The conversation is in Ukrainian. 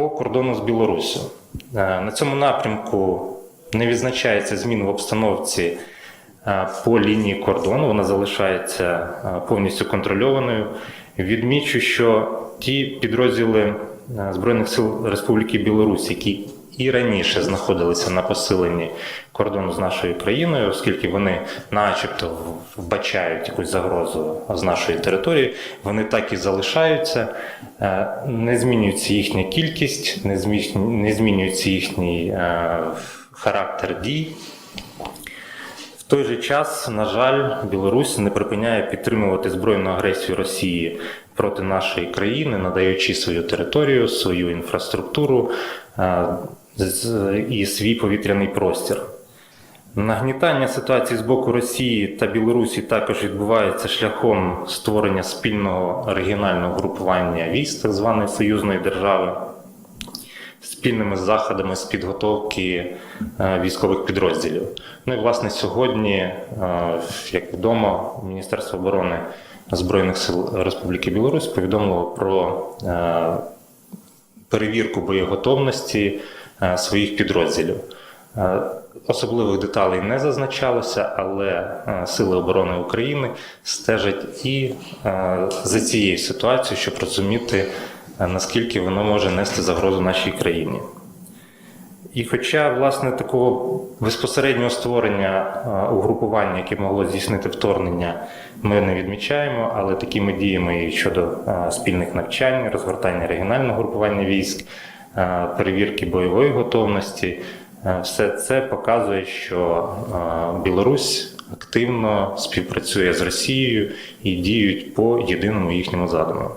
по кордону з Білоруссю. Е, На цьому напрямку не відзначається змін в обстановці е, по лінії кордону, вона залишається е, повністю контрольованою. Відмічу, що ті підрозділи Збройних сил Республіки Білорусь, які і раніше знаходилися на посиленні кордону з нашою країною, оскільки вони, начебто, вбачають якусь загрозу з нашої території, вони так і залишаються, Е, не змінюється їхня кількість, не змінюється їхній е, характер дій. В той же час, на жаль, Білорусь не припиняє підтримувати збройну агресію Росії проти нашої країни, надаючи свою територію, свою інфраструктуру е, і свій повітряний простір. Нагнітання ситуації з боку Росії та Білорусі також відбувається шляхом створення спільного регіонального групування військ так званої союзної держави спільними заходами з підготовки е, військових підрозділів. Ну і власне сьогодні, е, як відомо, Міністерство оборони Збройних сил Республіки Білорусь повідомило про е, перевірку боєготовності своїх підрозділів. Особливих деталей не зазначалося, але Сили оборони України стежать і за цією ситуацією, щоб розуміти, наскільки воно може нести загрозу нашій країні. І хоча, власне, такого безпосереднього створення угрупування, яке могло здійснити вторгнення, ми не відмічаємо, але такими діями і щодо спільних навчань, розгортання регіонального групування військ, перевірки бойової готовності, все це показує, що Білорусь активно співпрацює з Росією і діють по єдиному їхньому задуму.